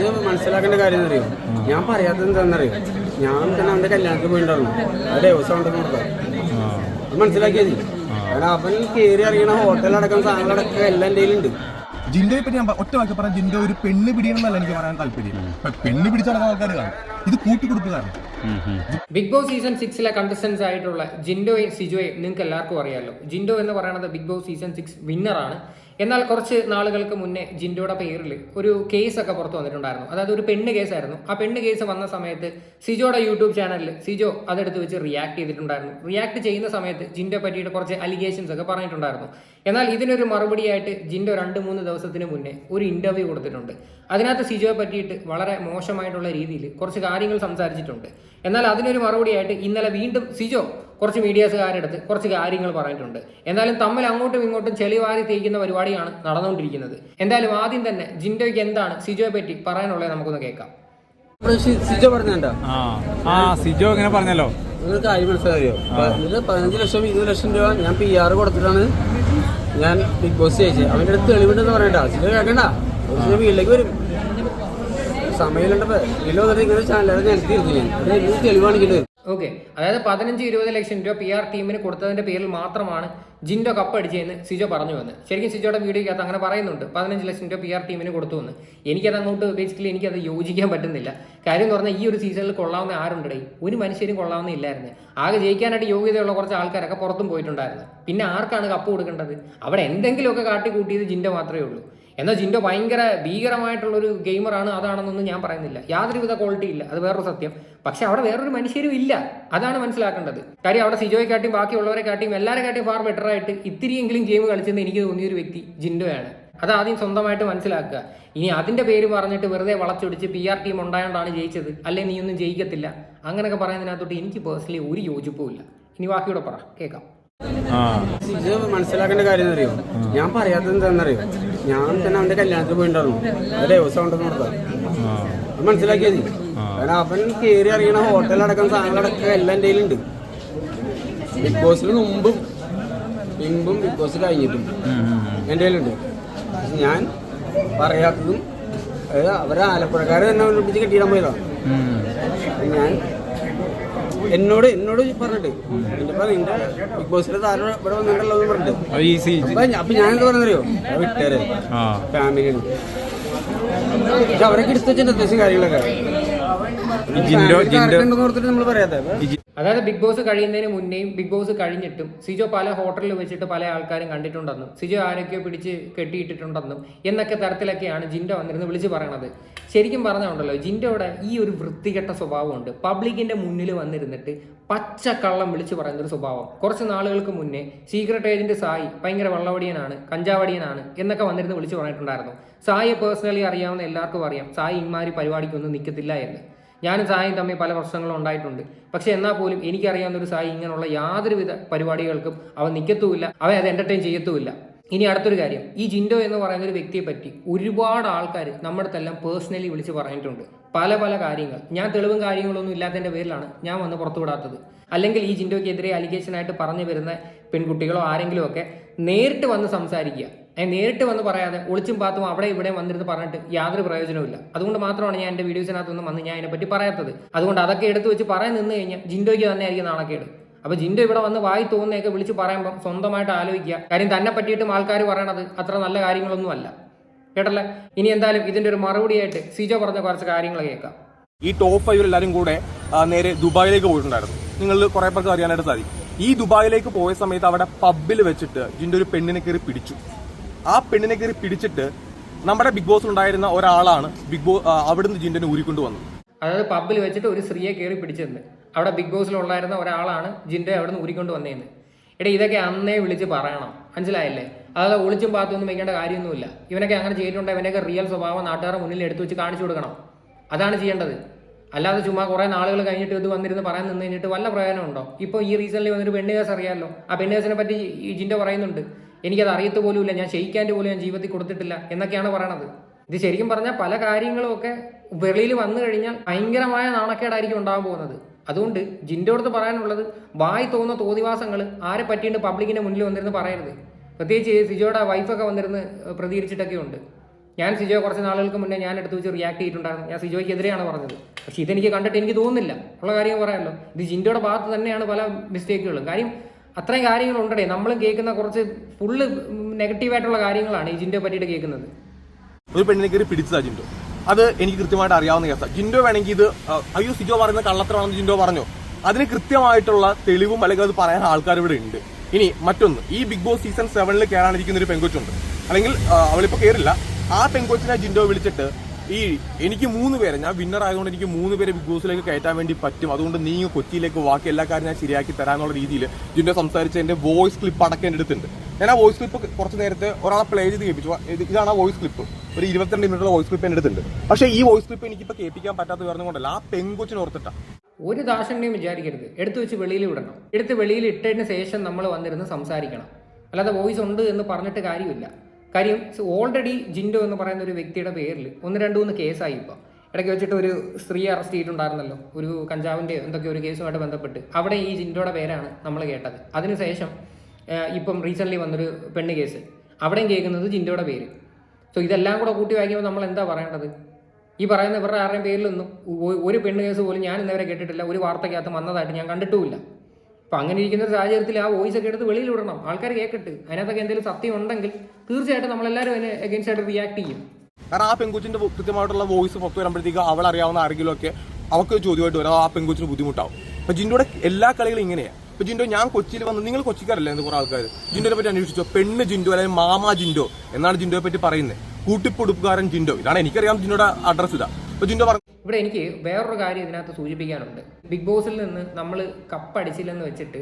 ഇത് മനസ്സിലാക്കേണ്ട കാര്യം അറിയോ? ഞാൻ പറയാത്തത് എന്താണെന്നറിയോ ഞാൻ തന്നെ അവന്റെ കല്യാണത്തിന് പോയിട്ടുണ്ടായിരുന്നു ആ ദിവസം മനസ്സിലാക്കിയത് കൊടുക്കാം അത് മനസ്സിലാക്കിയാൽ മതി കാരണം അവൻ കയറി അറിയണ ഹോട്ടലടക്കം സാധനങ്ങളടക്കം എല്ലാം എന്റെ കയ്യിലുണ്ട്. ജിൻഡോയെ പറ്റി ഞാൻ ഒറ്റ വാക്കി പറഞ്ഞ ജിൻഡോ ഒരു പെണ്ണ് പിടിയണമെന്നല്ല എനിക്ക് പറയാൻ താല്പര്യം. പെണ്ണ് പിടിച്ച നടക്കുന്ന ആൾക്കാർ കാണും. ഇത് കൂട്ടിക്കൊടുക്കുകയാണ് ബിഗ് ബോസ് സീസൺ സിക്സിലെ കണ്ടസ്റ്റൻസ് ആയിട്ടുള്ള ജിൻഡോയും സിജോയും നിങ്ങൾക്ക് എല്ലാവർക്കും അറിയാമല്ലോ ജിൻഡോ എന്ന് പറയുന്നത് ബിഗ് ബോസ് സീസൺ സിക്സ് വിന്നറാണ് എന്നാൽ കുറച്ച് നാളുകൾക്ക് മുന്നേ ജിൻഡോയുടെ പേരിൽ ഒരു കേസൊക്കെ പുറത്ത് വന്നിട്ടുണ്ടായിരുന്നു. അതായത് ഒരു പെണ്ണ് കേസായിരുന്നു ആ പെണ്ണ് കേസ് വന്ന സമയത്ത് സിജോയുടെ യൂട്യൂബ് ചാനലിൽ സിജോ അതെടുത്ത് വെച്ച് റിയാക്ട് ചെയ്തിട്ടുണ്ടായിരുന്നു. റിയാക്ട് ചെയ്യുന്ന സമയത്ത് ജിൻഡോ പറ്റിയിട്ട് കുറച്ച് അലിഗേഷൻസ് ഒക്കെ പറഞ്ഞിട്ടുണ്ടായിരുന്നു. എന്നാൽ ഇതിനൊരു മറുപടിയായിട്ട് ജിൻഡോ രണ്ട് മൂന്ന് ദിവസത്തിന് മുന്നേ ഒരു ഇന്റർവ്യൂ കൊടുത്തിട്ടുണ്ട്. അതിനകത്ത് സിജോയെ പറ്റിയിട്ട് വളരെ മോശമായിട്ടുള്ള രീതിയിൽ കുറച്ച് കാര്യങ്ങൾ സംസാരിച്ചിട്ടുണ്ട്. എന്നാൽ അതിനൊരു മറുപടിയായിട്ട് ഇന്നലെ വീണ്ടും സിജോ കുറച്ച് മീഡിയാസുകാരെടുത്ത് കുറച്ച് കാര്യങ്ങൾ പറഞ്ഞിട്ടുണ്ട്. എന്തായാലും തമ്മിൽ അങ്ങോട്ടും ഇങ്ങോട്ടും ചെളിവാരി തേക്കുന്ന പരിപാടിയാണ് നടന്നുകൊണ്ടിരിക്കുന്നത്. എന്തായാലും ആദ്യം തന്നെ ജിൻഡോയ്ക്ക് എന്താണ് സിജോയെ പറ്റി പറയാനുള്ളത് നമുക്കൊന്ന് കേൾക്കാം. സിജോ പറഞ്ഞേണ്ട ആ ആ സിജോ ഇങ്ങനെ പറഞ്ഞല്ലോ. നിങ്ങൾക്ക് കാര്യം മനസ്സിലായോ? പതിനഞ്ച് ലക്ഷം ഇരുപത് ലക്ഷം രൂപ ഞാൻ പി ആർ കൊടുത്തിട്ടാണ് ഞാൻ ബിഗ് ബോസ് ചോദിച്ചത് അവന്റെ അടുത്ത് തെളിവുണ്ടെന്ന് പറയണ്ട. സിജോ കേൾക്കണ്ട. സിജോ വീട്ടിലേക്ക് വരും. സമയമുണ്ടപ്പോ വീട്ടിൽ വന്നിട്ട് ഇങ്ങനെ ചാനലാണ് ഞാൻ എത്തിയിരുന്നു ഞാൻ. തെളിവാണെങ്കിൽ തെളിവാണിക്കുന്നത് ഓക്കെ അതായത് പതിനഞ്ച് ഇരുപത് ലക്ഷം രൂപ പി ആർ ടീമിന് കൊടുത്തതിന്റെ പേരിൽ മാത്രമാണ് ജിൻഡോ കപ്പ് അടിച്ചതെന്ന് സിജോ പറഞ്ഞു വന്ന്. ശരിക്കും സിജോയുടെ വീഡിയോക്കകത്ത് അങ്ങനെ പറയുന്നുണ്ട്. പതിനഞ്ച് ലക്ഷം രൂപ പി ആർ ടീമിന് കൊടുത്തു എന്ന്. എനിക്കത് അങ്ങോട്ട് ബേസിക്കലി എനിക്കത് യോജിക്കാൻ പറ്റുന്നില്ല. കാര്യം എന്ന് പറഞ്ഞാൽ ഈ ഒരു സീസണിൽ കൊള്ളാവുന്ന ആരുണ്ടേ ഒരു മനുഷ്യരും കൊള്ളാവുന്ന ഇല്ലായിരുന്നു. ആകെ ജയിക്കാനായിട്ട് യോഗ്യതയുള്ള കുറച്ച് ആൾക്കാരൊക്കെ പുറത്തും പോയിട്ടുണ്ടായിരുന്നു. പിന്നെ ആർക്കാണ് കപ്പ് കൊടുക്കേണ്ടത്? അവിടെ എന്തെങ്കിലുമൊക്കെ കാട്ടിക്കൂട്ടിയത് ജിൻഡോ മാത്രമേ ഉള്ളൂ. എന്നാൽ ജിൻഡോ ഭയങ്കര ഭീകരമായിട്ടുള്ളൊരു ഗെയിമറാണ് അതാണെന്നൊന്നും ഞാൻ പറയുന്നില്ല. യാതൊരുവിധ ക്വാളിറ്റി ഇല്ല. അത് വേറൊരു സത്യം. പക്ഷെ അവിടെ വേറൊരു മനുഷ്യരും ഇല്ല. അതാണ് മനസ്സിലാക്കേണ്ടത്. കാര്യം അവിടെ സിജോയെ കാട്ടിയും ബാക്കിയുള്ളവരെ കാട്ടിയും എല്ലാവരെ കാട്ടിയും ഫാർ ബെറ്റർ ആയിട്ട് ഇത്തിരിയെങ്കിലും ഗെയിം കളിച്ചെന്ന് എനിക്ക് തോന്നിയൊരു വ്യക്തി ജിൻഡോയാണ്. അത് ആദ്യം സ്വന്തമായിട്ട് മനസ്സിലാക്കുക. ഇനി അതിന്റെ പേര് പറഞ്ഞിട്ട് വെറുതെ വളച്ചൊടിച്ച് പി ആർ ടീം ഉണ്ടായതുകൊണ്ടാണ് ജയിച്ചത്. അല്ലെ നീ ഒന്നും ജയിക്കത്തില്ല. അങ്ങനെയൊക്കെ പറയുന്നതിനകത്തോട്ട് എനിക്ക് പേഴ്സണലി ഒരു യോജിപ്പും ഇല്ല. ഇനി ബാക്കിയൂടെ പറ. കേൾക്കാം മനസ്സിലാക്കേണ്ട കാര്യം അറിയോ? ഞാൻ പറയാത്തത് എന്താണെന്നറിയോ? ഞാൻ തന്നെ അവന്റെ കല്യാണത്തിന് പോയിട്ടുണ്ടായിരുന്നു ആ ദിവസം ഉണ്ടെന്ന് അത് മനസ്സിലാക്കിയത്. കാരണം അവൻ കയറി അറിയണ ഹോട്ടലടക്കം സാധനങ്ങളടക്കം എല്ലാം എന്റെ കയ്യിലുണ്ട്. ബിഗ് ബോസിന് മുമ്പും മുമ്പും ബിഗ് ബോസ് കഴിഞ്ഞിട്ടും എന്റെ കയ്യിലുണ്ട്. ഞാൻ പറയാത്തതും അവരെ ആലപ്പുഴക്കാർ തന്നെ ഒളിപ്പിച്ച് കെട്ടിയിടാൻ പോയതാണ് ഞാൻ എന്നോട് എന്നോട് പറഞ്ഞിട്ട്. നിന്റെ ബിഗ് ബോസിലെ താരം ഇവിടെ വന്നിട്ടുണ്ടല്ലോ എന്ന് പറഞ്ഞിട്ട്. അപ്പൊ ഞാൻ- എന്താ പറഞ്ഞറിയോ വിട്ടേരെ ഫാമിലിയാണ് പക്ഷെ അവരൊക്കെ എടുത്തു വെച്ചിട്ട് അത്യാവശ്യം കാര്യങ്ങളൊക്കെ. ജിൻഡോ ജിൻഡോ ഉണ്ടെന്ന് ഓർത്തിട്ട് നമ്മൾ പറയാത്ത അതായത് ബിഗ് ബോസ് കഴിയുന്നതിന് മുന്നേയും ബിഗ് ബോസ് കഴിഞ്ഞിട്ടും സിജോ പല ഹോട്ടലിൽ വെച്ചിട്ട് പല ആൾക്കാരും കണ്ടിട്ടുണ്ടെന്നും സിജോ ആരൊക്കെയോ പിടിച്ച് കെട്ടിയിട്ടിട്ടുണ്ടെന്നും എന്നൊക്കെ തരത്തിലൊക്കെയാണ് ജിൻഡോ വന്നിരുന്ന് വിളിച്ച് പറയണത്. ശരിക്കും പറഞ്ഞുണ്ടല്ലോ ജിൻഡോയുടെ ഈ ഒരു വൃത്തികെട്ട സ്വഭാവമുണ്ട്. പബ്ലിക്കിന്റെ മുന്നിൽ വന്നിരുന്നിട്ട് പച്ചക്കള്ളം വിളിച്ചു പറയുന്ന ഒരു സ്വഭാവം. കുറച്ച് നാളുകൾക്ക് മുന്നേ സീക്രട്ട് ഏജന്റ് സായി ഭയങ്കര വള്ളവടിയനാണ് കഞ്ചാവടിയനാണ് എന്നൊക്കെ വന്നിരുന്ന് വിളിച്ച് പറഞ്ഞിട്ടുണ്ടായിരുന്നു. സായിയെ പേഴ്സണലി അറിയാവുന്ന എല്ലാവർക്കും അറിയാം സായി ഇമാരി പരിപാടിക്കൊന്നും നിൽക്കത്തില്ല എന്ന്. ഞാനും സായും തമ്മിൽ പല പ്രശ്നങ്ങളും ഉണ്ടായിട്ടുണ്ട്. പക്ഷെ എന്നാൽ പോലും എനിക്കറിയാവുന്ന ഒരു സായി ഇങ്ങനെയുള്ള യാതൊരുവിധ പരിപാടികൾക്കും അവൻ നിൽക്കത്തുമില്ല അവൻ അത് എന്റർടൈൻ ചെയ്യത്തുമില്ല. ഇനി അടുത്തൊരു കാര്യം. ഈ ജിൻഡോ എന്ന് പറയുന്ന ഒരു വ്യക്തിയെ പറ്റി ഒരുപാട് ആൾക്കാർ നമ്മുടെ തെല്ലാം പേഴ്സണലി വിളിച്ച് പറഞ്ഞിട്ടുണ്ട്. പല പല കാര്യങ്ങൾ. ഞാൻ തെളിവും കാര്യങ്ങളൊന്നും ഇല്ലാത്തതിന്റെ പേരിലാണ് ഞാൻ വന്ന് പുറത്തുവിടാത്തത് അല്ലെങ്കിൽ ഈ ജിൻഡോയ്ക്കെതിരെ അലിഗേഷനായിട്ട് പറഞ്ഞു വരുന്ന പെൺകുട്ടികളോ ആരെങ്കിലുമൊക്കെ നേരിട്ട് വന്ന് സംസാരിക്കുക. നേരിട്ട് വന്ന് പറയാതെ ഒളിച്ചും പാത്തും അവിടെ ഇവിടെ വന്നിരുന്ന് പറഞ്ഞിട്ട് യാതൊരു പ്രയോജനവുമില്ല. അതുകൊണ്ട് മാത്രമാണ് ഞാൻ എന്റെ വീഡിയോസിനകത്തൊന്നും വന്ന് ഞാൻ അതിനെപ്പറ്റി പറയാത്തത്. അതുകൊണ്ട് അതൊക്കെ എടുത്തു വെച്ച് പറയാൻ നിന്ന് കഴിഞ്ഞാൽ ജിൻഡോയ്ക്ക് തന്നെ ആയിരിക്കും നാണക്കേട്. അപ്പൊ ജിൻഡോ ഇവിടെ വന്ന് വായി തോന്നുന്നതൊക്കെ വിളിച്ച് പറയുമ്പോൾ സ്വന്തമായിട്ട് ആലോചിക്കുക. കാര്യം തന്നെ പറ്റിയിട്ടും ആൾക്കാർ പറയണത് അത്ര നല്ല കാര്യങ്ങളൊന്നും അല്ല. കേട്ടല്ലേ? ഇനി എന്തായാലും ഇതിന്റെ ഒരു മറുപടിയായിട്ട് സിജോ പറഞ്ഞ കുറച്ച് കാര്യങ്ങൾ കേൾക്കാം. ഈ ടോപ്പ് ഫൈവ് എല്ലാവരും കൂടെ നേരെ ദുബായിലേക്ക് പോയിട്ടുണ്ടായിരുന്നു. നിങ്ങൾ കുറെ പേർക്ക് അറിയാനായിട്ട് സാധിക്കും. ഈ ദുബായിലേക്ക് പോയ സമയത്ത് അവിടെ പബ്ബിൽ വെച്ചിട്ട് ജിൻഡോ ഒരു പെണ്ണിനെ കയറി പിടിച്ചു. ആ പെണ്ണിനെ കയറി പിടിച്ചിട്ട് നമ്മുടെ ബിഗ് ബോസ് ഉണ്ടായിരുന്ന ഒരാളാണ് ബിഗ് ബോസ് അവിടുന്ന് ജിൻഡനെ ഊരിക്കൊണ്ട് വന്നത്. അതായത് പബ്ബിൽ വെച്ചിട്ട് ഒരു സ്ത്രീയെ കയറി പിടിച്ചിരുന്നു അവിടെ ബിഗ് ബോസിൽ ഉണ്ടായിരുന്ന ഒരാളാണ് ജിൻഡെ അവിടുന്ന് ഊരിക്കൊണ്ട് വന്നേന്ന്. എടാ ഇതൊക്കെ അന്നേ വിളിച്ച് പറയണം. മനസ്സിലായില്ലേ? അതായത് ഒളിച്ചും പാത്തൊന്നും വെക്കേണ്ട കാര്യമൊന്നുമില്ല. ഇവനൊക്കെ അങ്ങനെ ചെയ്തിട്ടുണ്ടെങ്കിൽ ഇവനൊക്കെ റിയൽ സ്വഭാവം നാട്ടുകാരുടെ മുന്നിൽ എടുത്തു വെച്ച് കാണിച്ചു കൊടുക്കണം. അതാണ് ചെയ്യേണ്ടത്. അല്ലാതെ ചുമ്മാ കുറെ നാളുകൾ കഴിഞ്ഞിട്ട് ഇത് വന്നിരുന്ന് പറയാൻ നിന്ന് കഴിഞ്ഞിട്ട് വല്ല പ്രയോജനം ഉണ്ടോ ഇപ്പോൾ ഈ റീസണിൽ വന്നൊരു പെണ്ണ് കേസ് അറിയാമല്ലോ ആ പെണ്ണ് കേസിനെ പറ്റി ഈ ജിൻഡ പറയുന്നുണ്ട്. എനിക്കത് അറിയത്ത് പോലുമില്ല ഞാൻ ഷെയ്ക്കാന്റെ പോലും ഞാൻ ജീവിതത്തിൽ കൊടുത്തിട്ടില്ല എന്നൊക്കെയാണ് പറയണത്. ഇത് ശരിക്കും പറഞ്ഞാൽ പല കാര്യങ്ങളും ഒക്കെ വെളിയിൽ വന്നു കഴിഞ്ഞാൽ ഭയങ്കരമായ നാണക്കേടായിരിക്കും ഉണ്ടാകാൻ പോകുന്നത്. അതുകൊണ്ട് ജിന്റെ അടുത്ത് പറയാനുള്ളത് വായി തോന്നുന്ന തോന്നിവാസങ്ങൾ ആരെ പറ്റിയിട്ട് പബ്ലിക്കിന്റെ മുന്നിൽ വന്നിരുന്ന് പറയരുത്. പ്രത്യേകിച്ച് സിജോയുടെ വൈഫൊക്കെ വന്നിരുന്ന് പ്രതികരിച്ചിട്ടൊക്കെ ഉണ്ട് ഞാൻ സിജോ കുറച്ച് നാളുകൾക്ക് മുന്നേ ഞാൻ എടുത്ത് വെച്ച് റിയാക്ട് ചെയ്തിട്ടുണ്ടായിരുന്നു. ഞാൻ സിജോയ്ക്കെതിരെയാണ് പറഞ്ഞത്. പക്ഷേ ഇതെനിക്ക് കണ്ടിട്ട് എനിക്ക് തോന്നുന്നില്ല. ഉള്ള കാര്യം പറയാമല്ലോ. ഇത് ജിൻഡോയുടെ ഭാഗത്ത് തന്നെയാണ് പല മിസ്റ്റേക്കുകളും കാര്യം അത്രയും കാര്യങ്ങളുണ്ടേ നമ്മൾ കേൾക്കുന്ന കുറച്ച് ഫുള്ള് നെഗറ്റീവായിട്ടുള്ള കാര്യങ്ങളാണ് ഈ ജിൻഡോ പറ്റിയിട്ട് കേൾക്കുന്നത്. ഒരു പെണ്ണിനെ കയറി പിടിച്ചതാ ജിൻഡോ. അത് എനിക്ക് കൃത്യമായിട്ട് അറിയാവുന്ന കേസാണ് ജിൻഡോ വേണമെങ്കിൽ ഇത് അയ്യോ സിജോ പറയുന്ന കള്ളത്തരമാണെന്ന് ജിൻഡോ പറഞ്ഞു. അതിന് കൃത്യമായിട്ടുള്ള തെളിവും അല്ലെങ്കിൽ അത് പറയാൻ ആൾക്കാർ ഇവിടെ ഉണ്ട്. ഇനി മറ്റൊന്ന് ഈ ബിഗ് ബോസ് സീസൺ സെവനിൽ കയറാനിരിക്കുന്ന ഒരു പെങ്കൊച്ചുണ്ട്. അല്ലെങ്കിൽ അവളിപ്പോ കയറില്ല ആ പെങ്കൊച്ചിനെ ജിൻഡോ വിളിച്ചിട്ട് ഈ എനിക്ക് മൂന്ന് പേരെ ഞാൻ വിന്നർ ആയതുകൊണ്ട് എനിക്ക് മൂന്ന് പേരെ ബിഗ് ബോസിലേക്ക് കയറ്റാൻ വേണ്ടി പറ്റും. അതുകൊണ്ട് നീ കൊച്ചിയിലേക്ക് ബാക്കി എല്ലാ കാര്യം ഞാൻ ശരിയാക്കി തരാനുള്ള രീതിയിൽ ജിൻഡോ സംസാരിച്ച എന്റെ വോയിസ് ക്ലിപ്പ് അടക്കം അടുത്തുണ്ട്. ഞാൻ ആ വോയിസ് ക്ലിപ്പ് കുറച്ച് നേരത്തെ ഒരാളെ പ്ലേ ചെയ്ത് കേൾപ്പിച്ചു. ഇതാണ് ആ വോയിസ് ക്ലിപ്പ് ഒരു ഇരുപത്തിരണ്ട് മിനിറ്റുള്ള വോയിസ് ക്ലിപ്പ് എന്റെ അടുത്തുണ്ട്. പക്ഷേ ഈ വോയിസ് ക്ലിപ്പ് എനിക്കിപ്പോൾ കേൾപ്പിക്കാൻ പറ്റാത്ത കാരണം കൊണ്ടല്ല ആ പെങ്കൊച്ചിന് ഓർത്തിട്ടാ. ഒരു ദാശന്യം വിചാരിക്കരുത്. എടുത്തു വെച്ച് വെളിയിൽ വിടണം. എടുത്ത് വെളിയിൽ ഇട്ടതിന് ശേഷം നമ്മൾ വന്നിരുന്ന് സംസാരിക്കണം. അല്ലാതെ വോയിസ് ഉണ്ട് എന്ന് പറഞ്ഞിട്ട് കാര്യമില്ല. കാര്യം ഓൾറെഡി ജിൻഡോ എന്ന് പറയുന്ന ഒരു വ്യക്തിയുടെ പേരിൽ ഒന്ന് രണ്ട് മൂന്ന് കേസായി ഇപ്പം. ഇടയ്ക്ക് വെച്ചിട്ട് ഒരു സ്ത്രീ അറസ്റ്റ് ചെയ്തിട്ടുണ്ടായിരുന്നല്ലോ ഒരു കഞ്ചാവിന്റെ എന്തൊക്കെ ഒരു കേസുമായിട്ട് ബന്ധപ്പെട്ട്. അവിടെ ഈ ജിൻഡോയുടെ പേരാണ് നമ്മൾ കേട്ടത്. അതിനുശേഷം ഇപ്പം റീസെന്റ്ലി വന്നൊരു പെണ്ണ് കേസ്. അവിടെയും കേൾക്കുന്നത് ജിൻഡോയുടെ പേര്. സോ ഇതെല്ലാം കൂടെ കൂട്ടി വായിക്കുമ്പോൾ നമ്മൾ എന്താ പറയേണ്ടത്? ഈ പറയുന്ന ഇവരുടെ ആരുടെയും പേരിലൊന്നും ഒരു പെണ്ണ് കേസ് പോലും ഞാൻ ഇന്നവരെ കേട്ടിട്ടില്ല. ഒരു വാർത്തയ്ക്കകത്ത് വന്നതായിട്ട് ഞാൻ കണ്ടിട്ടുമില്ല. അപ്പം അങ്ങനെ ഇരിക്കുന്ന ഒരു സാഹചര്യത്തിൽ ആ വോയിസ് ഒക്കെ എടുത്ത് വെളിയിൽ വിടണം. ആൾക്കാർ കേൾക്കട്ട് അതിനകത്തൊക്കെ എന്തെങ്കിലും സത്യം ഉണ്ടെങ്കിൽ തീർച്ചയായിട്ടും നമ്മളെല്ലാവരും അതിന് അഗേൻസ്റ്റ് ആയിട്ട് റിയാക്ട് ചെയ്യും. കാരണം ആ പെൺകുച്ചിന്റെ കൃത്യമായിട്ടുള്ള വോയിസ് പുറത്തു വരുമ്പോഴത്തേക്ക് അവൾ അറിയാവുന്ന ആരെങ്കിലും ഒക്കെ അവർക്ക് ചോദ്യമായിട്ട് വരാം. ആ പെൺകുച്ചിന് ബുദ്ധിമുട്ടാവും. അപ്പൊ ജിൻഡോയുടെ എല്ലാ കളികളും ഇങ്ങനെയാണ് ഇപ്പൊ ജിൻഡോ ഞാൻ കൊച്ചിയിൽ വന്ന് നിങ്ങൾ കൊച്ചിക്കാരല്ലേ എന്ന് ആൾക്കാർ ജിൻഡോയെ പറ്റി അന്വേഷിച്ചോ. പെണ്ണ് ജിൻഡോ അല്ലെങ്കിൽ മാമ ജിൻഡോ എന്നാണ് ജിൻഡോയെ പറ്റി പറയുന്നത്. കൂട്ടിപ്പൊടുപ്പുകാരൻ ജിൻഡോ. ഇതാണ് എനിക്കറിയാം ജിൻഡോയുടെ അഡ്രസ് ഇതാ. അപ്പൊ ജിൻഡോ പറഞ്ഞു ഇവിടെ എനിക്ക് വേറൊരു കാര്യം ഇതിനകത്ത് സൂചിപ്പിക്കാനുണ്ട്. ബിഗ് ബോസിൽ നിന്ന് നമ്മൾ കപ്പടിച്ചില്ലെന്ന് വെച്ചിട്ട്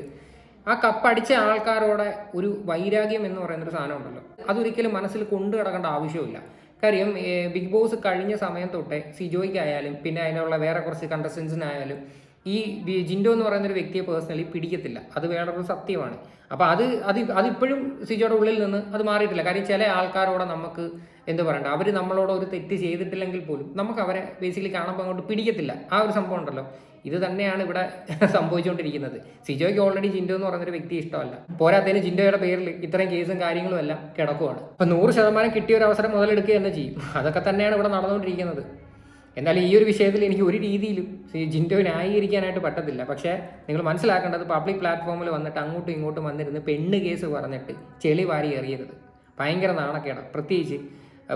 ആ കപ്പടിച്ച ആൾക്കാരോടെ ഒരു വൈരാഗ്യം എന്ന് പറയുന്ന ഒരു സാധനം ഉണ്ടല്ലോ. അതൊരിക്കലും മനസ്സിൽ കൊണ്ടു കിടക്കേണ്ട ആവശ്യമില്ല കാര്യം ബിഗ് ബോസ് കഴിഞ്ഞ സമയം തൊട്ടേ സിജോയ്ക്കായാലും പിന്നെ അതിനുള്ള വേറെ കുറച്ച് കണ്ടസ്റ്റൻസിനായാലും ഈ ജിൻഡോ എന്ന് പറയുന്ന ഒരു വ്യക്തിയെ പേഴ്സണലി പിടിക്കത്തില്ല. അത് വേറൊരു സത്യമാണ്. അപ്പോൾ അത് അത് അതിപ്പോഴും സിജോയുടെ ഉള്ളിൽ നിന്ന് അത് മാറിയിട്ടില്ല. കാര്യം ചില ആൾക്കാരോടെ നമുക്ക് എന്ത് പറയണ്ട? അവർ നമ്മളോട് ഒരു തെറ്റ് ചെയ്തിട്ടില്ലെങ്കിൽ പോലും നമുക്ക് അവരെ ബേസിക്കലി കാണുമ്പോൾ അങ്ങോട്ട് പിടിക്കത്തില്ല. ആ ഒരു സംഭവം ഉണ്ടല്ലോ. ഇത് തന്നെയാണ് ഇവിടെ സംഭവിച്ചുകൊണ്ടിരിക്കുന്നത് സിജോയ്ക്ക് ഓൾറെഡി ജിൻഡോ എന്ന് പറയുന്ന ഒരു വ്യക്തി ഇഷ്ടമല്ല. പോരാത്തതിന് ജിൻഡോയുടെ പേരിൽ ഇത്രയും കേസും കാര്യങ്ങളും എല്ലാം കിടക്കുവാണ്. അപ്പം നൂറ് ശതമാനം കിട്ടിയ ഒരു അവസരം മുതലെടുക്കുക തന്നെ ചെയ്യും. അതൊക്കെ തന്നെയാണ് ഇവിടെ നടന്നുകൊണ്ടിരിക്കുന്നത്. എന്നാൽ ഈ ഒരു വിഷയത്തിൽ എനിക്ക് ഒരു രീതിയിലും ജിൻഡോ ന്യായീകരിക്കാനായിട്ട് പറ്റത്തില്ല. പക്ഷേ നിങ്ങൾ മനസ്സിലാക്കേണ്ടത് പബ്ലിക് പ്ലാറ്റ്ഫോമിൽ വന്നിട്ട് അങ്ങോട്ടും ഇങ്ങോട്ടും വന്നിരുന്ന് പെണ്ണ് കേസ് പറഞ്ഞിട്ട് ചെളി വാരി എറിയരുത്. ഭയങ്കര നാണക്കേടാണ് പ്രത്യേകിച്ച്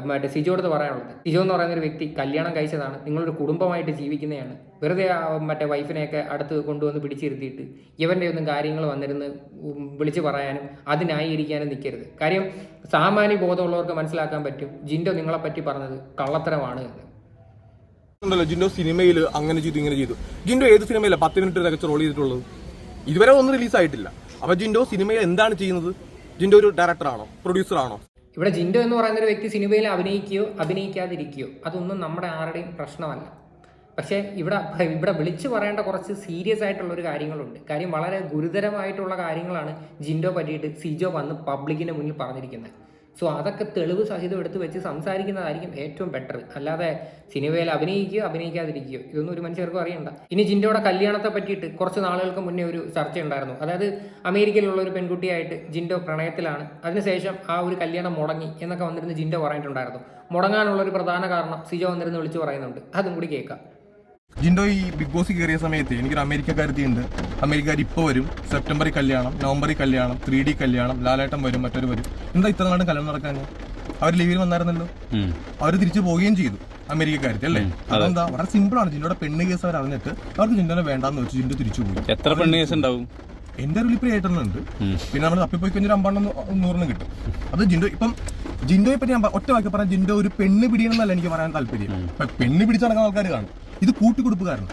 മറ്റേ സിജോടുത്ത് പറയാനുള്ളത്. സിജോ എന്ന് പറയുന്ന ഒരു വ്യക്തി കല്യാണം കഴിച്ചതാണ്. നിങ്ങളൊരു കുടുംബമായിട്ട് ജീവിക്കുന്നതാണ് വെറുതെ മറ്റേ വൈഫിനെയൊക്കെ അടുത്ത് കൊണ്ടുവന്ന് പിടിച്ചിരുത്തിയിട്ട് ഇവന്റെ ഒന്നും കാര്യങ്ങൾ വന്നിരുന്ന് വിളിച്ചു വിളിച്ച് പറയാനും അത് ന്യായീകരിക്കാനും നിൽക്കരുത് കാര്യം സാമാന്യ ബോധമുള്ളവർക്ക് മനസ്സിലാക്കാൻ പറ്റും. ജിൻഡോ നിങ്ങളെപ്പറ്റി പറഞ്ഞത് കള്ളത്തരമാണ് എന്ന്. ഉണ്ടല്ലോ ജിൻഡോ സിനിമയിൽ അങ്ങനെ ചെയ്തു ഇങ്ങനെ ചെയ്തു. ജിൻഡോ ഏത് സിനിമയിലാണ് പത്ത് മിനിറ്റ് തികച്ച് റോൾ ചെയ്തിട്ടുള്ളത്? ഇതുവരെ ഒന്നും റിലീസ് ആയിട്ടില്ല. അപ്പൊ ജിൻഡോ സിനിമയിൽ എന്താണ് ചെയ്യുന്നത്? ജിൻഡോ ഒരു ഡയറക്ടറാണോ പ്രൊഡ്യൂസറാണോ ഇവിടെ ജിൻഡോ എന്ന് പറയുന്ന ഒരു വ്യക്തി സിനിമയിൽ അഭിനയിക്കുകയോ അഭിനയിക്കാതിരിക്കുകയോ അതൊന്നും നമ്മുടെ ആരുടെയും പ്രശ്നമല്ല. പക്ഷേ ഇവിടെ ഇവിടെ വിളിച്ചു പറയേണ്ട കുറച്ച് സീരിയസ് ആയിട്ടുള്ള ഒരു കാര്യങ്ങളുണ്ട്. കാര്യം വളരെ ഗുരുതരമായിട്ടുള്ള കാര്യങ്ങളാണ് ജിൻഡോ പറ്റിയിട്ട് സിജോ വന്ന് പബ്ലിക്കിന് മുന്നിൽ പറഞ്ഞിരിക്കുന്നത്. സോ അതൊക്കെ തെളിവ് സഹിതം എടുത്ത് വെച്ച് സംസാരിക്കുന്നതായിരിക്കും ഏറ്റവും ബെറ്റർ അല്ലാതെ സിനിമയിൽ അഭിനയിക്കുക അഭിനയിക്കാതിരിക്കുകയോ ഇതൊന്നും ഒരു മനുഷ്യർക്കും അറിയണ്ട. ഇനി ജിൻഡോയുടെ കല്യാണത്തെ പറ്റിയിട്ട് കുറച്ച് നാളുകൾക്ക് മുന്നേ ഒരു ചർച്ച ഉണ്ടായിരുന്നു. അതായത് അമേരിക്കയിലുള്ള ഒരു പെൺകുട്ടിയായിട്ട് ജിൻഡോ പ്രണയത്തിലാണ്. അതിനുശേഷം ആ ഒരു കല്യാണം മുടങ്ങി എന്നൊക്കെ വന്നിരുന്ന് ജിൻഡോ പറഞ്ഞിട്ടുണ്ടായിരുന്നു. മുടങ്ങാനുള്ള ഒരു പ്രധാന കാരണം സിജോ വന്നിരുന്ന് വിളിച്ചു പറയുന്നുണ്ട്. അതും കൂടി കേൾക്കാം. ജിൻഡോ ഈ ബിഗ് ബോസ് കയറിയ സമയത്ത് എനിക്കൊരു അമേരിക്കക്കാരത്തി ഉണ്ട് അമേരിക്കാർ ഇപ്പോൾ വരും. സെപ്റ്റംബറിൽ കല്യാണം നവംബറിൽ കല്യാണം ത്രീ ഡി കല്യാണം ലാലേട്ടം വരും മറ്റൊരു വരും. എന്താ ഇത്ര നാളും കല്യാണം നടക്കാൻ അവർ ലീവിൽ വന്നായിരുന്നല്ലോ? അവർ തിരിച്ചു പോവുകയും ചെയ്തു അമേരിക്കക്കാരത്തി അല്ലേ? അതെന്താ? വളരെ സിമ്പിൾ ആണ്. ജിൻഡോടെ പെണ്ണ് കേസ് അവർ അറിഞ്ഞിട്ട് അവർക്ക് ജിൻഡോനെ വേണ്ടാന്ന് വെച്ച് ജിൻഡോ തിരിച്ചു പോയി. എത്ര പെണ്ണ് കേസ് ഉണ്ടാവും എന്റെ അറിവിൽ ഇപ്പൊ ഏട്ടനുണ്ട് പിന്നെ നമ്മൾ തപ്പിപ്പോയി കഴിഞ്ഞാൽ അമ്പണ്ണം നൂറിന് കിട്ടും. അത് ജിൻഡോ ഇപ്പം ജിൻഡോയെ പറ്റി ഞാൻ ഒറ്റ വാക്കി പറഞ്ഞ ജിൻഡോ ഒരു പെണ്ണ് പിടിയണമെന്നല്ല എനിക്ക് പറയാൻ താല്പര്യം. പെണ്ണ് പിടിച്ച് നടക്കുന്ന ആൾക്കാർ കാണും. ഇത് കൂട്ടിക്കൊടുപ്പുകാരൻ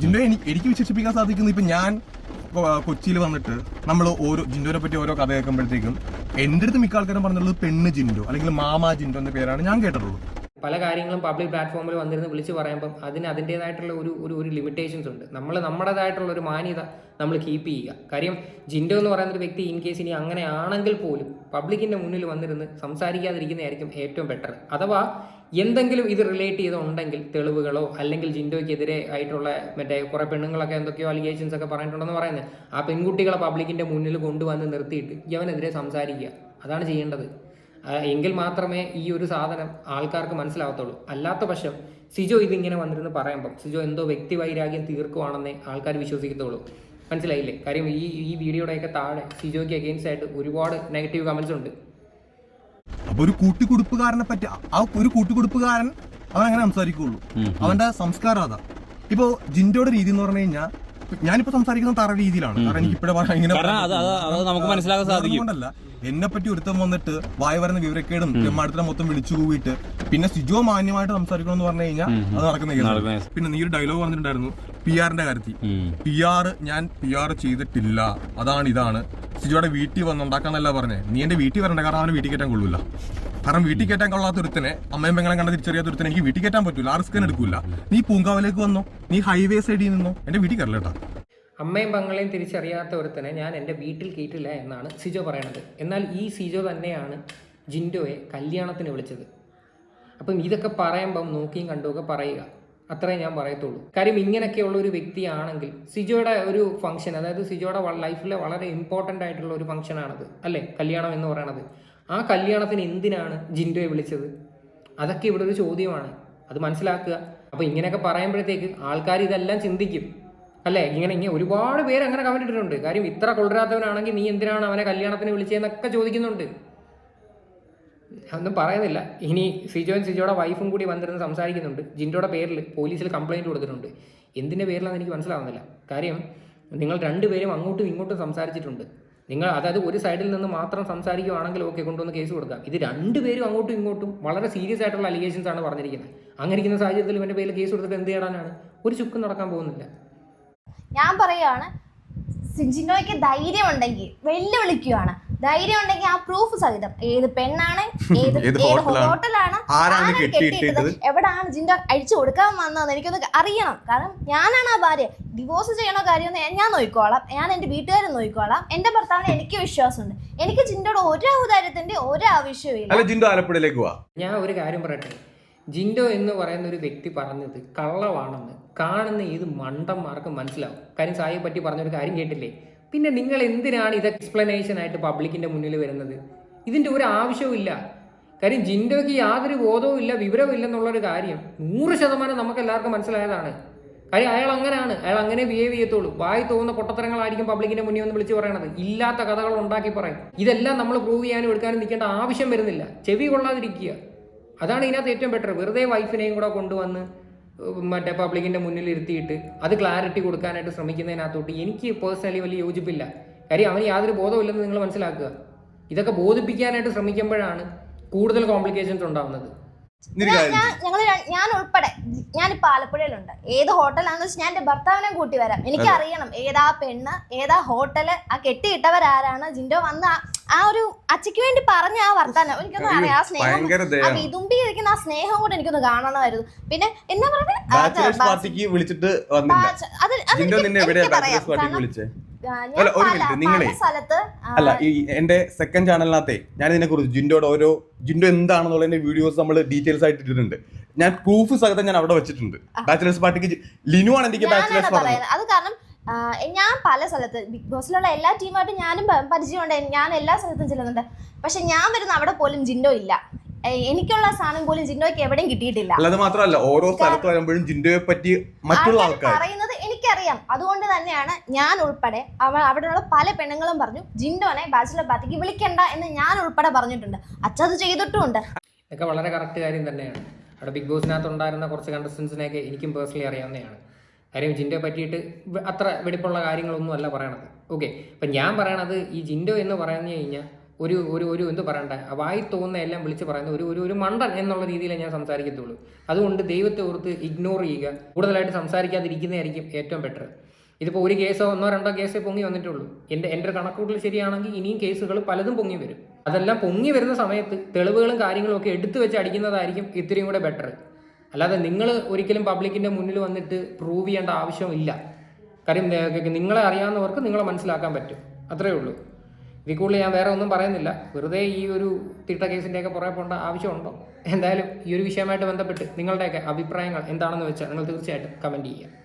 ജിൻഡോ എനിക്ക് എനിക്ക് വിശേഷിപ്പിക്കാൻ സാധിക്കുന്നത് ഇപ്പൊ ഞാൻ കൊച്ചിയിൽ വന്നിട്ട് നമ്മൾ ഓരോ ജിൻഡോനെ പറ്റി ഓരോ കഥ കേൾക്കുമ്പോഴത്തേക്കും എന്റെ അടുത്ത് മിക്ക ആൾക്കാരും പറഞ്ഞിട്ടുള്ളത് പെണ്ണ് ജിൻഡോ അല്ലെങ്കിൽ മാമാ ജിൻഡോ എന്ന പേരാണ് ഞാൻ കേട്ടിട്ടുള്ളൂ പല കാര്യങ്ങളും പബ്ലിക് പ്ലാറ്റ്ഫോമിൽ വന്നിരുന്ന് വിളിച്ച് പറയുമ്പം അതിന് അതിന്റേതായിട്ടുള്ള ഒരു ഒരു ഒരു ലിമിറ്റേഷൻസ് ഉണ്ട്. നമ്മൾ നമ്മുടേതായിട്ടുള്ള ഒരു മാന്യത നമ്മൾ കീപ്പ് ചെയ്യുക. കാര്യം ജിൻഡോ എന്ന് പറയുന്ന ഒരു വ്യക്തി ഇൻ കേസ് ഇനി അങ്ങനെ ആണെങ്കിൽ പോലും പബ്ലിക്കിന്റെ മുന്നിൽ വന്നിരുന്ന് സംസാരിക്കാതിരിക്കുന്നതായിരിക്കും ഏറ്റവും ബെറ്റർ അഥവാ എന്തെങ്കിലും ഇത് റിലേറ്റ് ചെയ്തുണ്ടെങ്കിൽ തെളിവുകളോ അല്ലെങ്കിൽ ജിൻഡോയ്ക്കെതിരെ ആയിട്ടുള്ള മറ്റേ കുറേ പെണ്ണുങ്ങളൊക്കെ എന്തൊക്കെയോ അലിഗേഷൻസ് ഒക്കെ പറഞ്ഞിട്ടുണ്ടെന്ന് പറയുന്നത് ആ പെൺകുട്ടികളെ പബ്ലിക്കിന്റെ മുന്നിൽ കൊണ്ടുവന്ന് നിർത്തിയിട്ട് ഇവനെതിരെ സംസാരിക്കുക. അതാണ് ചെയ്യേണ്ടത്. എങ്കിൽ മാത്രമേ ഈ ഒരു സാധനം ആൾക്കാർക്ക് മനസ്സിലാവത്തുള്ളൂ. അല്ലാത്ത പക്ഷം സിജോ ഇതിങ്ങനെ വന്നിരുന്ന് പറയുമ്പം സിജോ എന്തോ വ്യക്തി വൈരാഗ്യം തീർക്കുവാണെന്നേ ആൾക്കാർ വിശ്വസിക്കത്തുള്ളൂ. മനസ്സിലായില്ലേ? കാര്യം ഈ ഈ വീഡിയോയുടെയൊക്കെ താഴെ സിജോയ്ക്ക് അഗെയിൻസ്റ്റ് ആയിട്ട് ഒരുപാട് നെഗറ്റീവ് കമൻസ് ഉണ്ട്. അപ്പൊ ഒരു കൂട്ടിക്കൊടുപ്പുകാരനെ പറ്റി ആ ഒരു കൂട്ടിക്കൊടുപ്പുകാരൻ അവൻ അങ്ങനെ സംസാരിക്കുള്ളൂ അവന്റെ സംസ്കാരം അതാ. ഇപ്പൊ ജിൻഡോയുടെ രീതി എന്ന് പറഞ്ഞു കഴിഞ്ഞാൽ ഞാനിപ്പോ സംസാരിക്കുന്ന തറ രീതിയിലാണ്. കാരണം എനിക്ക് ഇപ്പഴേ ഇങ്ങനെ കാരണം അത് അത് അത് നമുക്ക് മനസ്സിലാക്കാൻ സാധിക്കും. എന്നെ പറ്റി ഒരുത്തം വന്നിട്ട് വായ വരുന്ന വിവരക്കേടും ബ്രഹ്മാടത്തിനെ മൊത്തം വിളിച്ചു കൂവിയിട്ട് പിന്നെ സിജോ മാന്യമായിട്ട് സംസാരിക്കണം എന്ന് പറഞ്ഞു കഴിഞ്ഞാൽ അത് നടക്കുന്ന നടക്കുന്ന പിന്നെ നീ ഒരു ഡയലോഗ് പറഞ്ഞിട്ടുണ്ടായിരുന്നു പി ആറിന്റെ കാര്യത്തിൽ. പി ആർ ഞാൻ പി ആർ ചെയ്തിട്ടില്ല. അതാണ് ഇതാണ്. സിജോയുടെ വീട്ടിൽ വന്നുണ്ടാക്കാന്നല്ല പറഞ്ഞേ. നീ എന്റെ വീട്ടിൽ വരണ്ട കാരണം അവന് വീട്ടിൽ കയറ്റാൻ കൊള്ളൂല. കാരണം വീട്ടിൽ കയറ്റാൻ കൊള്ളാത്ത ഒരുത്തനെ അമ്മയും പെങ്ങളെ കണ്ട തിരിച്ചറിയാത്ത ഒരുത്തനെ എനിക്ക് വീട്ടിൽ കയറ്റാൻ പറ്റൂല. ആ റിസ്ക് എടുക്കൂല. നീ പൂങ്കാവിലേക്ക് വന്നോ? നീ ഹൈവേ സൈഡിൽ നിന്നോ? എന്റെ വീട്ടിൽ കയറില്ല കേട്ടോ. അമ്മയും പങ്ങളെയും തിരിച്ചറിയാത്ത ഒരുത്തനെ ഞാൻ എന്റെ വീട്ടിൽ കയറ്റില്ല എന്നാണ് സിജോ പറയണത്. എന്നാൽ ഈ സിജോ തന്നെയാണ് ജിൻഡോയെ കല്യാണത്തിന് വിളിച്ചത്. അപ്പം ഇതൊക്കെ പറയുമ്പം നോക്കിയും കണ്ടുമൊക്കെ പറയുക. അത്രേ ഞാൻ പറയത്തുള്ളൂ. കാര്യം ഇങ്ങനെയൊക്കെയുള്ള ഒരു വ്യക്തിയാണെങ്കിൽ സിജോയുടെ ഒരു ഫംഗ്ഷൻ അതായത് സിജോയുടെ ലൈഫിലെ വളരെ ഇമ്പോർട്ടന്റ് ആയിട്ടുള്ള ഒരു ഫംഗ്ഷനാണത് അല്ലേ? കല്യാണം എന്ന് പറയണത്. ആ കല്യാണത്തിന് എന്തിനാണ് ജിൻഡോയെ വിളിച്ചത്? അതൊക്കെ ഇവിടെ ഒരു ചോദ്യമാണ്. അത് മനസ്സിലാക്കുക. അപ്പോൾ ഇങ്ങനെയൊക്കെ പറയുമ്പോഴത്തേക്ക് ആൾക്കാർ ഇതെല്ലാം ചിന്തിക്കും. അല്ലേ? ഇങ്ങനെ ഇങ്ങനെ ഒരുപാട് പേര് അങ്ങനെ കമന്റ് ഇട്ടിട്ടുണ്ട്. കാര്യം ഇത്ര കൊള്ളരാത്തവനാണെങ്കിൽ നീ എന്തിനാണ് അവനെ കല്യാണത്തിന് വിളിച്ചതെന്നൊക്കെ ചോദിക്കുന്നുണ്ട്. ഒന്നും പറയുന്നില്ല. ഇനി സിജോയും സിജോയുടെ വൈഫും കൂടി വന്നിരുന്ന് സംസാരിക്കുന്നുണ്ട്. ജിൻഡോയുടെ പേരിൽ പോലീസിൽ കംപ്ലൈന്റ് കൊടുത്തിട്ടുണ്ട്. എന്തിന്റെ പേരിലാണെന്ന് എനിക്ക് മനസ്സിലാവുന്നില്ല. കാര്യം നിങ്ങൾ രണ്ടുപേരും അങ്ങോട്ടും ഇങ്ങോട്ടും സംസാരിച്ചിട്ടുണ്ട്. നിങ്ങൾ അതായത് ഒരു സൈഡിൽ നിന്ന് മാത്രം സംസാരിക്കുവാണെങ്കിൽ ഓക്കെ കൊണ്ടുവന്ന് കേസ് കൊടുക്കാം ഇത് രണ്ടുപേരും അങ്ങോട്ടും ഇങ്ങോട്ടും വളരെ സീരിയസ് ആയിട്ടുള്ള അലിഗേഷൻസ് ആണ് പറഞ്ഞിരിക്കുന്നത്. അങ്ങനെ ഇരിക്കുന്ന സാഹചര്യത്തിൽ ഇവന്റെ പേരിൽ കേസ് കൊടുത്തിട്ട് എന്ത് ചെയ്യാനാണ് ഒരു ചുക്കും നടക്കാൻ പോകുന്നില്ല. ഞാൻ പറയുകയാണ് സിജിനോയ്ക്ക് ധൈര്യം ഉണ്ടെങ്കിൽ വെല്ലുവിളിക്കുകയാണ്. ധൈര്യം ഉണ്ടെങ്കിൽ ആ പ്രൂഫ് സഹിതം. ഏത് പെണ്ണാണ് ഏത് ഹോട്ടലാണ്? ആരാണ് കെട്ടിയിട്ടത്? എവിടാണ് ജിൻഡോ അഴിച്ചു കൊടുക്കാൻ വന്നതെന്ന് എനിക്കൊന്ന് അറിയണം. കാരണം ഞാനാണ് ആ ഭാര്യ. ഡിവോഴ്സ് ചെയ്യണോ കാര്യം ഞാൻ നോക്കിക്കോളാം. ഞാൻ എന്റെ വീട്ടുകാരെ നോക്കിക്കോളാം. എന്റെ ഭർത്താവിന് എനിക്ക് വിശ്വാസമുണ്ട്. എനിക്ക് ജിൻഡോയുടെ ഒരു ഔദാര്യത്തിന്റെ ഒരു ആവശ്യവും ഇല്ല അല്ല ജിൻഡോ ആലപ്പുഴയിലേക്ക് പോവാ ഞാൻ ഒരു കാര്യം പറയട്ടെ? ജിൻഡോ എന്ന് പറയുന്ന ഒരു വ്യക്തി പറഞ്ഞത് കള്ളവാണെന്ന്. കാണുന്ന ഏത് മണ്ടന്മാർക്കും മനസ്സിലാവും. കാര്യം സായിയെ പറ്റി പറഞ്ഞൊരു കാര്യം കേട്ടില്ലേ? പിന്നെ നിങ്ങൾ എന്തിനാണ് ഇത് എക്സ്പ്ലനേഷൻ ആയിട്ട് പബ്ലിക്കിന്റെ മുന്നിൽ വരുന്നത്? ഇതിന്റെ ഒരു ആവശ്യവും ഇല്ല. കാര്യം ജിൻഡോയ്ക്ക് യാതൊരു ബോധവും ഇല്ല വിവരവും ഇല്ലെന്നുള്ളൊരു കാര്യം നൂറ് ശതമാനം നമുക്ക് എല്ലാവർക്കും മനസ്സിലായതാണ്. കാര്യം അയാൾ അങ്ങനെയാണ് അയാൾ അങ്ങനെ ബിഹേവ് ചെയ്യത്തുള്ളൂ. വായി തോന്നുന്ന പൊട്ടത്തരങ്ങളായിരിക്കും പബ്ലിക്കിന്റെ മുന്നിൽ ഒന്ന് വിളിച്ച് പറയണത്. ഇല്ലാത്ത കഥകൾ ഉണ്ടാക്കി പറയും. ഇതെല്ലാം നമ്മൾ പ്രൂവ് ചെയ്യാനും എടുക്കാനും നിൽക്കേണ്ട ആവശ്യം വരുന്നില്ല. ചെവി കൊള്ളാതിരിക്കുക. അതാണ് ഇതിനകത്ത് ഏറ്റവും ബെറ്റർ വെറുതെ വൈഫിനെയും കൂടെ കൊണ്ടുവന്ന് മറ്റേ പബ്ലിക്കിന്റെ മുന്നിൽ ഇരുത്തിയിട്ട് അത് ക്ലാരിറ്റി കൊടുക്കാനായിട്ട് ശ്രമിക്കുന്നതിനകത്തോട്ട് എനിക്ക് പേഴ്സണലി വലിയ യോജിപ്പില്ല. കാര്യം അവന് യാതൊരു ബോധമില്ലെന്ന് നിങ്ങൾ മനസ്സിലാക്കുക. ഇതൊക്കെ ബോധിപ്പിക്കാനായിട്ട് ശ്രമിക്കുമ്പോഴാണ് കൂടുതൽ കോംപ്ലിക്കേഷൻസ് ഉണ്ടാവുന്നത്. ഞങ്ങൾ ഞാൻ ഉൾപ്പെടെ ഞാനിപ്പോ ആലപ്പുഴയിലുണ്ട് ഏത് ഹോട്ടലാണെന്ന് വെച്ചാൽ ഞാൻ എന്റെ ഭർത്താവിനെ കൂട്ടി വരാം. എനിക്ക് അറിയണം ഏതാ പെണ്ണ് ഏതാ ഹോട്ടൽ ആ കെട്ടിയിട്ടവരാരാണ് ജിൻഡോ വന്ന ആ- ഒരു അച്ഛക്ക് വേണ്ടി പറഞ്ഞ ആ വർത്താനം. എനിക്കൊന്ന് അറിയാം. ആ സ്നേഹം ആ വിതുമ്പി ഇരിക്കുന്ന ആ സ്നേഹം കൂടെ എനിക്കൊന്ന് കാണണമായിരുന്നു. പിന്നെ എന്നാ പറഞ്ഞത് അത് അത് എനിക്കറിയാം. കാരണം, അല്ല, ഒരു മിനിറ്റ്, നിങ്ങളെ- അല്ല ഈ എന്റെ സെക്കൻഡ് ചാനലിനകത്തെ ഞാൻ ഇതിനെ കുറിച്ച് ജിൻഡോയുടെ ഓരോ ജിൻഡോ എന്താണെന്നുള്ളതിന്റെ വീഡിയോസ് നമ്മൾ ഡീറ്റെയിൽസ് ആയിട്ട് ഇട്ടിട്ടുണ്ട്. ഞാൻ പ്രൂഫ് സഹിതം ഞാൻ അവിടെ വെച്ചിട്ടുണ്ട്. ബാച്ചിലേഴ്സ് പാർട്ടിക്ക് ലിനു ആണ് എനിക്ക് ബാച്ചിലേഴ്സ് അത് കാരണം ഞാൻ പല സ്ഥലത്ത് ബിഗ് ബോസിലുള്ള എല്ലാ ടീമായിട്ടും ഞാനും പരിചയമുണ്ട്. ഞാൻ എല്ലാ സ്ഥലത്തും ചെല്ലുന്നുണ്ട്. പക്ഷെ ഞാൻ വരുന്ന അവിടെ പോലും ജിൻഡോ ഇല്ല. എനിക്കുള്ള സാധനം പോലും ജിൻഡോയ്ക്ക് എവിടെയും കിട്ടിയിട്ടില്ല. അത് മാത്രമല്ല ഓരോ സ്ഥലത്ത് വരുമ്പോഴും ജിൻഡോയെ പറ്റി മറ്റുള്ള ആൾക്കാർ പറയുന്നത് എനിക്കറിയാം. അതുകൊണ്ട് തന്നെയാണ് ഞാൻ ഉൾപ്പെടെ അവ അവിടെയുള്ള പല പെണ്ണുങ്ങളും പറഞ്ഞു ജിൻഡോനെ ബാച്ചിലർ പാർട്ടിക്ക് വിളിക്കണ്ട എന്ന് ഞാൻ ഉൾപ്പെടെ പറഞ്ഞിട്ടുണ്ട്. അച്ഛത് ചെയ്തിട്ടുമുണ്ട്. ഇതൊക്കെ വളരെ കറക്റ്റ് കാര്യം തന്നെയാണ്. അവിടെ ബിഗ് ബോസിനകത്ത് ഉണ്ടായിരുന്ന കുറച്ച് കണ്ടസ്റ്റൻസിനെയൊക്കെ എനിക്കും പേഴ്സണലി അറിയാവുന്നതാണ്. കാര്യം ജിൻഡോയെ പറ്റിയിട്ട് അത്ര വെടിപ്പുള്ള കാര്യങ്ങളൊന്നും അല്ല പറയണത്. ഓക്കെ അപ്പം ഞാൻ പറയണത് ഈ ജിൻഡോ എന്ന് പറഞ്ഞു കഴിഞ്ഞാൽ ഒരു ഒരു ഒരു എന്ത് പറയണ്ട? വായി തോന്നുന്ന എല്ലാം വിളിച്ച് പറയുന്ന ഒരു ഒരു ഒരു മണ്ടൻ എന്നുള്ള രീതിയിലേ ഞാൻ സംസാരിക്കത്തുള്ളൂ. അതുകൊണ്ട് ദൈവത്തെ ഓർത്ത് ഇഗ്നോർ ചെയ്യുക. കൂടുതലായിട്ട് സംസാരിക്കാതിരിക്കുന്നതായിരിക്കും ഏറ്റവും ബെറ്റർ ഇതിപ്പോൾ ഒരു കേസോ ഒന്നോ രണ്ടോ കേസേ പൊങ്ങി വന്നിട്ടുള്ളൂ. എന്റെ എന്റെ കണക്കൂട്ടൽ ശരിയാണെങ്കിൽ ഇനിയും കേസുകൾ പലതും പൊങ്ങി വരും. അതെല്ലാം പൊങ്ങി വരുന്ന സമയത്ത് തെളിവുകളും കാര്യങ്ങളും ഒക്കെ എടുത്തു വെച്ച് അടിക്കുന്നതായിരിക്കും ഇത്രയും കൂടെ ബെറ്റർ അല്ലാതെ നിങ്ങൾ ഒരിക്കലും പബ്ലിക്കിന്റെ മുന്നിൽ വന്നിട്ട് പ്രൂവ് ചെയ്യേണ്ട ആവശ്യമില്ല. കാര്യം നിങ്ങളെ അറിയാവുന്നവർക്ക് നിങ്ങളെ മനസ്സിലാക്കാൻ പറ്റും. അത്രയേ ഉള്ളൂ. ഇതിൽ കൂടുതൽ ഞാൻ വേറെ ഒന്നും പറയുന്നില്ല. വെറുതെ ഈ ഒരു തിട്ട കേസിന്റെയൊക്കെ പുറകെ പോകേണ്ട ആവശ്യമുണ്ടോ? എന്തായാലും ഈ ഒരു വിഷയമായിട്ട് ബന്ധപ്പെട്ട് നിങ്ങളുടെയൊക്കെ അഭിപ്രായങ്ങൾ എന്താണെന്ന് വെച്ചാൽ നിങ്ങൾ തീർച്ചയായിട്ടും കമന്റ് ചെയ്യുക.